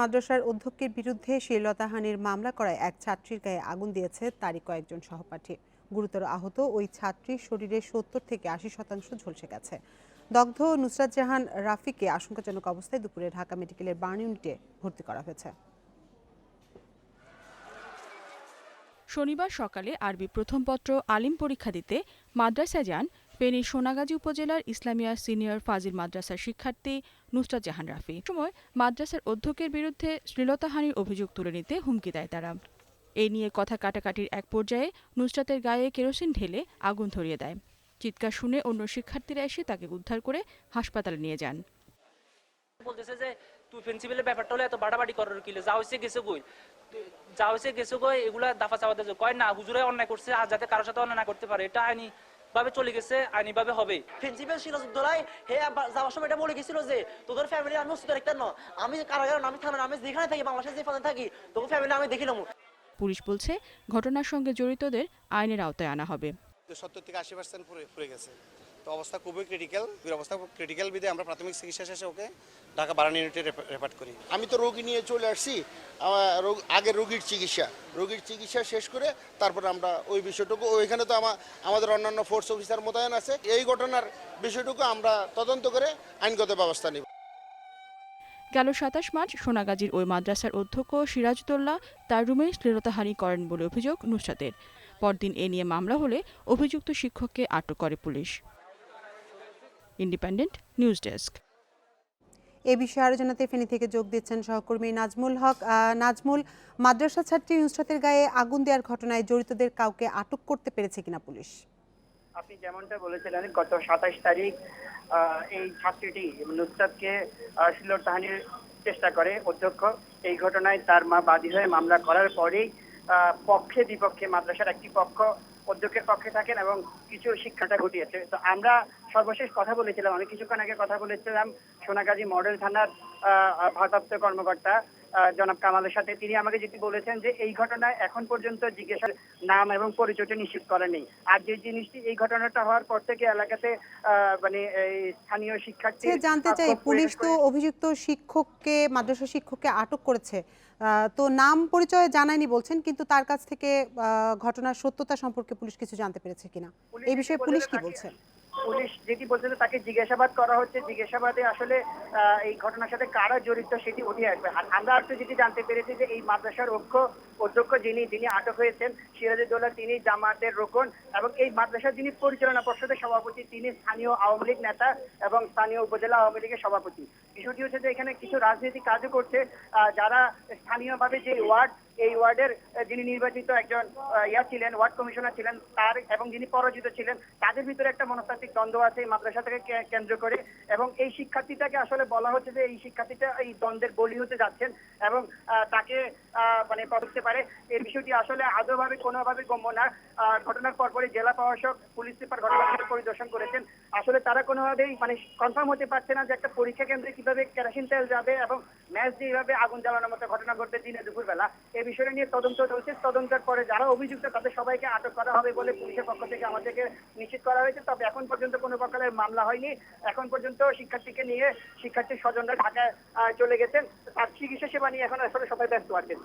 মাদ্রাসার অধ্যক্ষের বিরুদ্ধে শ্লীলতাহানির মামলা করায় এক ছাত্রীর গায়ে আগুন দিয়েছে তারই কয়েকজন সহপাঠী। গুরুতর আহত ওই ছাত্রীর শরীরে সত্তর থেকে আশি শতাংশ ঝলসে গেছে। দগ্ধ নুসরাত জাহান রাফিকে আশঙ্কাজনক অবস্থায় দুপুরে ঢাকা মেডিকেলের বার্ন ইউনিটে ভর্তি করা হয়েছে। শনিবার সকালে আরবি প্রথম পত্র আলিম পরীক্ষা দিতে মাদ্রাসা যান ফেনীর সোনাগাজী উপজেলার ইসলামিয়া সিনিয়র ফাজিল মাদ্রাসার শিক্ষার্থী নুসরাত জাহান রাফি। সময় মাদ্রাসার অধ্যক্ষের বিরুদ্ধে শ্লীলতাহানির অভিযোগ তুলে নিতে হুমকি দেয় তারা। এই নিয়ে কথা কাটাকাটির এক পর্যায়ে নুসরাতের গায়ে কেরোসিন ঢেলে আগুন ধরিয়ে দেয়। চিৎকার শুনে অন্য শিক্ষার্থীরা এসে তাকে উদ্ধার করে হাসপাতালে নিয়ে যান। বলতেছে যে, তুই প্রিন্সিপালের ব্যাপারটা হলে এত বাড়াবাড়ি করার কিলো যা হয়েছে গেছে কই? যা হয়েছে গেছে কই, এগুলা দাফা চাপাতে কয়, না, হুজুরে অন্যায় করছে, আর যাতে কারোর সাথে অন্যায় না করতে পারে, এটা আইনি ভাবে চলে গেছে আইনি ভাবে হবে। প্রিন্সিপাল সিরাজউদ্দৌলাই হে যাওয়ার সময় এটা বলে গেছিল যে তোদের ফ্যামিলি আমি অসুস্থ একটা ন। আমি কারাগার আমি থানার আমি যেখানে থাকি বাংলাদেশে যে ফাঁদে থাকি তোর ফ্যামিলি আমি দেখিলাম পুলিশ বলছে ঘটনার সঙ্গে জড়িতদের আইনের আওতায় আনা হবে। সত্তর থেকে আশি পার্সেন্ট পুরে গেছে। তো অবস্থা খুবই ক্রিটিক্যাল অবস্থা ক্রিটিক্যাল বিধে আমরা প্রাথমিক চিকিৎসা শেষে ওকে ঢাকা বারান ইউনিটে রেফার করি। আমি তো রোগী নিয়ে চলে আসছি আমার রোগ আগে রোগীর চিকিৎসা। রোগীর চিকিৎসা শেষ করে তারপর আমরা ওই বিষয়টুকু ওইখানে তো আমা- আমাদের অন্যান্য ফোর্স অফিসার মোতায়েন আছে। এই ঘটনার বিষয়টুকু আমরা তদন্ত করে আইনগত ব্যবস্থা নিব। গেল সাতাশ মার্চ সোনাগাজীর ওই মাদ্রাসার অধ্যক্ষ সিরাজউদ্দৌলা তার রুমে শ্লীলতাহানি করেন বলে অভিযোগ নুসরাতের। পরদিন এ নিয়ে মামলা হলে অভিযুক্ত শিক্ষককে আটক করে পুলিশ। Independent news desk. এ বিষয়ে আরও জানাতে ফেনী থেকে যোগ দিচ্ছেন সহকর্মী নাজমুল হক। নাজমুল মাদ্রাসা ছাত্রী নুসরাতের গায়ে আগুন দেওয়ার ঘটনায় জড়িতদের কাউকে আটক করতে পেরেছে কিনা পুলিশ? আপনি যেমনটা বলেছিলেন গত সাতাশ তারিখ আহ, এই ছাত্রীটি নুসরাতকে শিলতাহানির চেষ্টা করে। অধ্যক্ষ এই ঘটনায় তার মা বাদী হয়ে মামলা করার পরেই পক্ষে, বিপক্ষে, মাদ্রাসার একটি পক্ষ, অধ্যক্ষের পক্ষে থাকেন এবং কিছু শিক্ষাটা ঘটিয়েছে। তো আমরা সর্বশেষ কথা বলেছিলাম আমি কিছুক্ষণ আগে কথা বলেছিলাম, সোনাগাজী মডেল থানার ভারপ্রাপ্ত কর্মকর্তা জনাব কামালের সাথে। তিনি আমাকে যেটি বলেছেন যে এই ঘটনায় এখন পর্যন্ত জিজ্ঞাসার নাম এবং পরিচয়টা নিশ্চিত করা নেই আর যে জিনিসটি এই ঘটনাটা হওয়ার পর থেকে এলাকাতে মানে স্থানীয় শিক্ষার্থী জানতে চাই পুলিশ তো অভিযুক্ত শিক্ষককে মাদ্রাসা শিক্ষককে আটক করেছে। তো নাম পরিচয় জানায়নি বলছেন কিন্তু তার কাছ থেকে আহ, ঘটনার সত্যতা সম্পর্কে পুলিশ কিছু জানতে পেরেছে কিনা? এই বিষয়ে পুলিশ কি বলছে? পুলিশ যেটি বলছে তাকে জিজ্ঞাসাবাদ করা হচ্ছে। জিজ্ঞাসাবাদে আসলে এই ঘটনার সাথে কারা জড়িত সেটি উঠে আসবে। আর আমরা একটু যেটি জানতে পেরেছি যে এই মাদ্রাসার অক্ষ অধ্যক্ষ যিনি যিনি আটক হয়েছেন, সিরাজউদ্দৌলা, তিনি জামাতের রোকন এবং এই মাদ্রাসার যিনি পরিচালনা পর্ষদের সভাপতি, তিনি স্থানীয় আওয়ামী লীগ নেতা এবং স্থানীয় উপজেলা আওয়ামী লীগের সভাপতি। বিষয়টি হচ্ছে যে এখানে কিছু রাজনৈতিক কাজও করছে। যারা স্থানীয়ভাবে যে ওয়ার্ড এই ওয়ার্ডের যিনি নির্বাচিত একজন ইয়া ছিলেন, ওয়ার্ড কমিশনার ছিলেন, তার এবং যিনি পরাজিত ছিলেন, তাদের ভিতরে একটা মনস্তাত্ত্বিক দ্বন্দ্ব আছে এই মাদ্রাসাটাকে কেন্দ্র করে এবং এই শিক্ষার্থীটাকে আসলে বলা হচ্ছে যে এই শিক্ষার্থীটা এই দ্বন্দ্বের বলি হতে যাচ্ছেন এবং তাকে মানে পড়তে পারে। এই বিষয়টি আসলে আদৌভাবে কোনোভাবে গম্য না। ঘটনার পরপরই জেলা প্রশাসক, পুলিশ সুপার ঘটনাস্থল পরিদর্শন করেছেন। আসলে তারা কোনোভাবেই মানে কনফার্ম হতে পারছে না যে একটা পরীক্ষা কেন্দ্রে কীভাবে কেরোসিন তেল যাবে এবং ম্যাচ দিয়ে এইভাবে আগুন জ্বালানোর মতো ঘটনা ঘটবে দিনে দুপুরবেলা। এই বিষয়টা নিয়ে তদন্ত চলছে। তদন্তের পরে যারা অভিযুক্ত, তাদের সবাইকে আটক করা হবে বলে পুলিশের পক্ষ থেকে আমাদেরকে নিশ্চিত করা হয়েছে। তবে এখন পর্যন্ত কোনো প্রকারের মামলা হয়নি। এখন পর্যন্ত শিক্ষার্থীকে নিয়ে শিক্ষার্থীর স্বজনরা ঢাকায় চলে গেছেন। তার চিকিৎসা সেবা নিয়ে এখন আসলে সবাই ব্যস্ত আছেন।